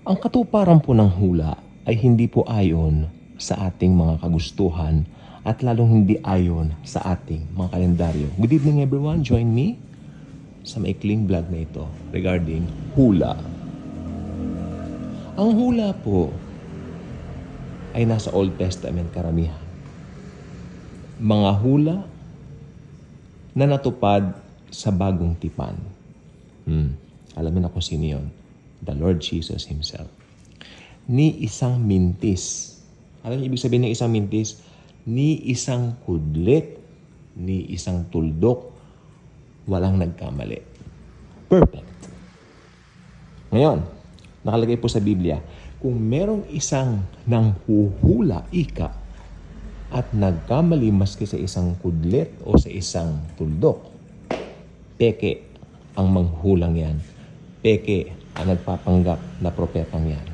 Ang katuparan po ng hula ay hindi po ayon sa ating mga kagustuhan at lalong hindi ayon sa ating mga kalendaryo. Good evening everyone, join me sa maikling vlog na ito regarding hula. Ang hula po ay nasa Old Testament karamihan. Mga hula na natupad sa bagong tipan. Hmm. Alamin na kung sino yun. The Lord Jesus Himself. Ni isang mintis. Alam niyo ibig sabihin ng isang mintis? Ni isang kudlit, ni isang tuldok, walang nagkamali. Perfect. Ngayon, nakalagay po sa Biblia, kung merong isang nang huhula, ika, at nagkamali maski sa isang kudlit o sa isang tuldok, peke ang manghulang yan. Peke ang nagpapanggap na propetang yan.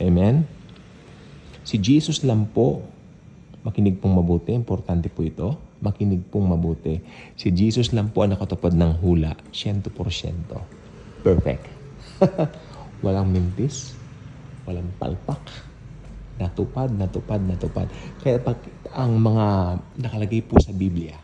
Amen? Si Jesus lang po, makinig pong mabuti, importante po ito, makinig pong mabuti. Si Jesus lang po ang nakatupad ng hula, 100%. Perfect. walang mintis, walang palpak. Natupad, natupad, natupad. Kaya pag ang mga nakalagay po sa Biblia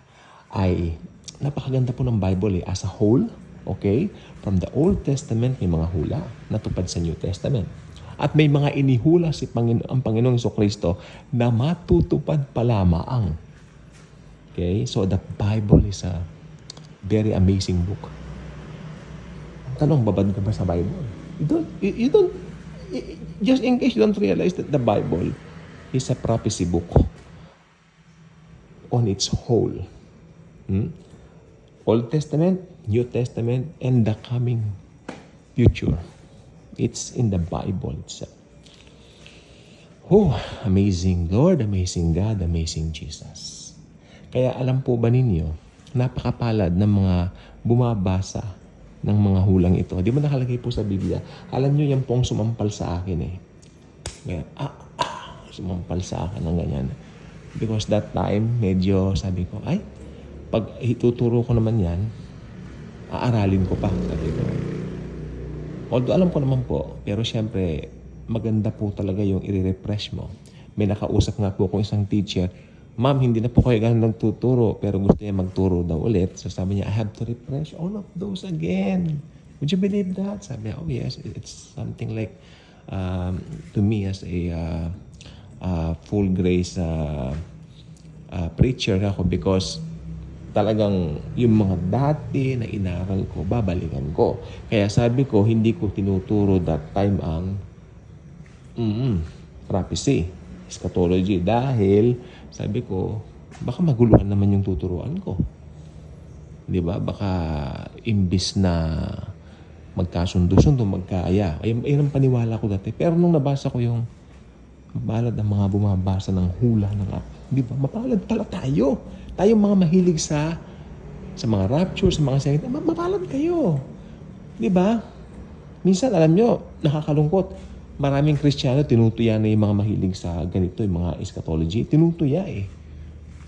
ay napakaganda po ng Bible eh, as a whole, okay? From the Old Testament, may mga hula natupad sa New Testament. At may mga inihula si Pangino- ang Panginoong Iso Kristo na matutupad pa lamang. Okay? So the Bible is a very amazing book. Tanong, babad ka ba sa Bible? You don't, you, you don't, just in case you don't realize that the Bible is a prophecy book on its whole. Hmm? Old Testament, New Testament, and the coming future. It's in the Bible itself. Oh, amazing Lord, amazing God, amazing Jesus. Kaya alam po ba ninyo, napakapalad ng mga bumabasa ng mga hulang ito. Di ba nakalagay po sa Biblia? Alam nyo, yan pong sumampal sa akin eh. Kaya, ah, ah, sumampal sa akin ng ganyan. Because that time, medyo sabi ko, ay, pag ituturo ko naman yan, aaralin ko pa, sabi ko. Although alam ko naman po, pero syempre, maganda po talaga yung i-refresh mo. May nakausap nga po kung isang teacher, Ma'am, hindi na po kayo ganun nagtuturo, pero gusto niya magturo daw ulit. So sabi niya, I have to refresh all of those again. Would you believe that? Sabi niya, oh yes, it's something like, um, to me as a uh, uh, full grace uh, uh, preacher ako because talagang yung mga dati na inaral ko, babalikan ko. Kaya sabi ko, hindi ko tinuturo that time ang mm, prophecy, eschatology. Dahil, sabi ko, baka maguluhan naman yung tuturuan ko. Di ba? Baka imbis na magkasundo-sundo, magkaaya. Ayun, ayun ang paniwala ko dati. Pero nung nabasa ko yung mapalad ang mga bumabasa ng hula ng. Di ba? Mapalad pala tayo. Tayong mga mahilig sa sa mga rapture, sa mga salita. Ma- Mapalad kayo. Di ba? Minsan, alam nyo, nakakalungkot. Maraming Kristiyano, tinutuya na yung mga mahilig sa ganito, yung mga eschatology. Tinutuya eh.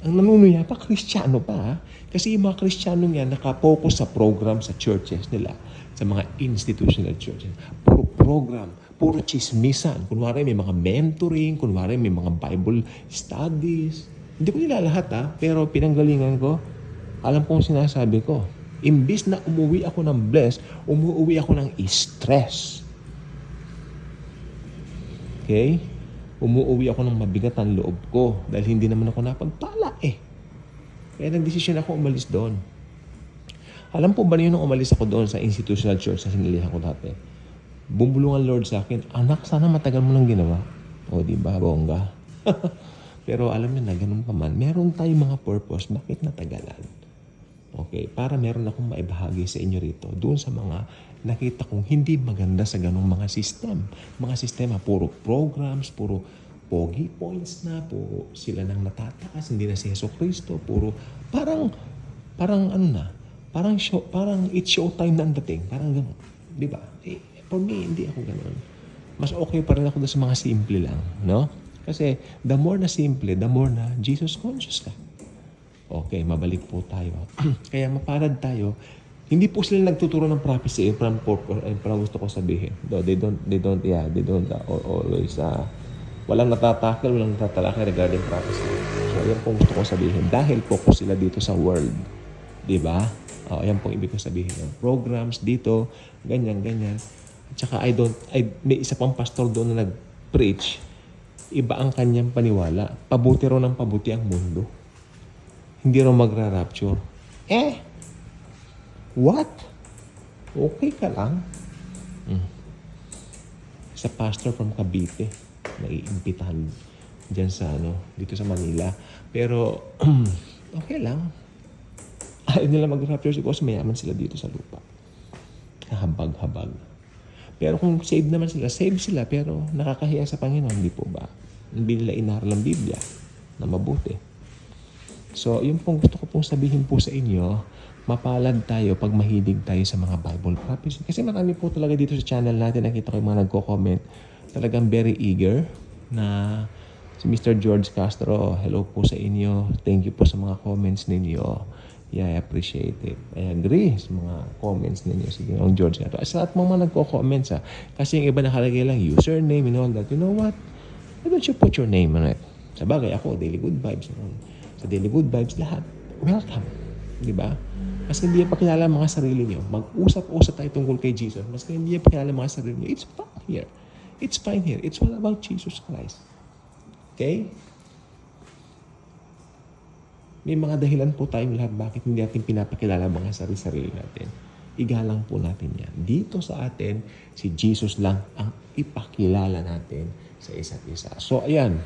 Ang nanunuya pa, Kristiyano pa. Kasi yung mga Kristiyano yan, nakapokus sa program sa churches nila, sa mga institutional churches. Puro program, puro chismisan. Kunwari may mga mentoring, kunwari may mga Bible studies. Hindi ko nila lahat ha, pero pinanggalingan ko, alam kong sinasabi ko. Imbis na umuwi ako ng bless, umuwi ako ng stress. Okay? Umuwi ako ng mabigat ang loob ko dahil hindi naman ako napagpala eh. Kaya nagdesisyon ako umalis doon. Alam po ba niyo nung umalis ako doon sa institutional church sa sinilihan ko dati? Bumulungan Lord sa akin, anak, sana matagal mo nang ginawa. O, di ba, bongga? Pero alam niyo na, ganun pa man, meron tayong mga purpose, bakit natagalan? Okay, para meron akong maibahagi sa inyo rito doon sa mga nakita kong hindi maganda sa ganong mga system. Mga sistema, puro programs, puro pogi points na, puro sila nang natatakas, hindi na si Yeso Kristo, puro parang, parang ano na, parang show, parang it's show time na ang dating, parang gano'n. Di ba? Eh, for me, hindi ako gano'n. Mas okay pa rin ako sa mga simple lang, no? Kasi the more na simple, the more na Jesus conscious ka. Okay, mabalik po tayo. Kaya mapalad tayo Hindi po sila nagtuturo ng prophecy in from purpose and from gusto ko sabihin. No, they don't, they don't, yeah, they don't uh, al- always, uh, walang natatakil, walang natatalakay regarding prophecy. So, yan po gusto ko sabihin. Dahil focus sila dito sa world. Di ba? Oh, yan po ibig ko sabihin. Programs dito, ganyan, ganyan. At saka, I don't, I, may isa pang pastor doon na nag-preach. Iba ang kanyang paniwala. Pabuti raw ng pabuti ang mundo. Hindi raw magra-rapture. Eh, What? Okay ka lang? Mm. Sa pastor from Cavite, naiimbitahan dyan sa ano, dito sa Manila. Pero, okay lang. Ayaw nila mag-rapture kasi mayaman sila dito sa lupa. Kahabag-habag. Pero kung saved naman sila, save sila pero nakakahiya sa Panginoon, hindi po ba? Hindi nila inaral ang Biblia na mabuti. So, yun pong gusto ko pong sabihin po sa inyo, mapalad tayo pag mahilig tayo sa mga Bible prophecy. Kasi marami po talaga dito sa channel natin, nakita ko yung mga nagko-comment, talagang very eager na si Mr. George Castro, hello po sa inyo. Thank you po sa mga comments ninyo. Yeah, I appreciate it. I agree sa mga comments ninyo. Sige, ang George Castro. Sa lahat mga nagko-comments ha. Kasi yung iba nakalagay lang username and all that. You know what? Why don't you put your name on it? Sa bagay ako, Daily Good Vibes. Sa Daily Good Vibes, lahat. Welcome. Di ba? Mas hindi niya pakilala ang mga sarili niyo. Mag-usap-usap tayo tungkol kay Jesus. Mas hindi niya pakilala ang mga sarili niyo. It's fine here. It's fine here. It's all about Jesus Christ. Okay? May mga dahilan po tayong lahat bakit hindi natin pinapakilala mga sarili-sarili natin. Igalang po natin yan. Dito sa atin, si Jesus lang ang ipakilala natin sa isa't isa. So, ayan.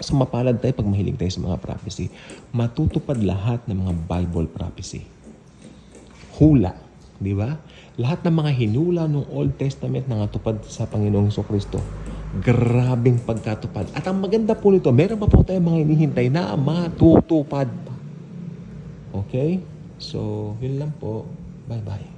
So, mapalad tayo pag mahilig tayo sa mga prophecy. Matutupad lahat ng mga Bible prophecy. Hula. Di ba? Lahat ng mga hinula ng Old Testament na natupad sa Panginoong Kristo. Grabing pagkatupad. At ang maganda po nito, meron pa po tayong mga hinihintay na matutupad pa. Okay? So, yun lang po. Bye-bye.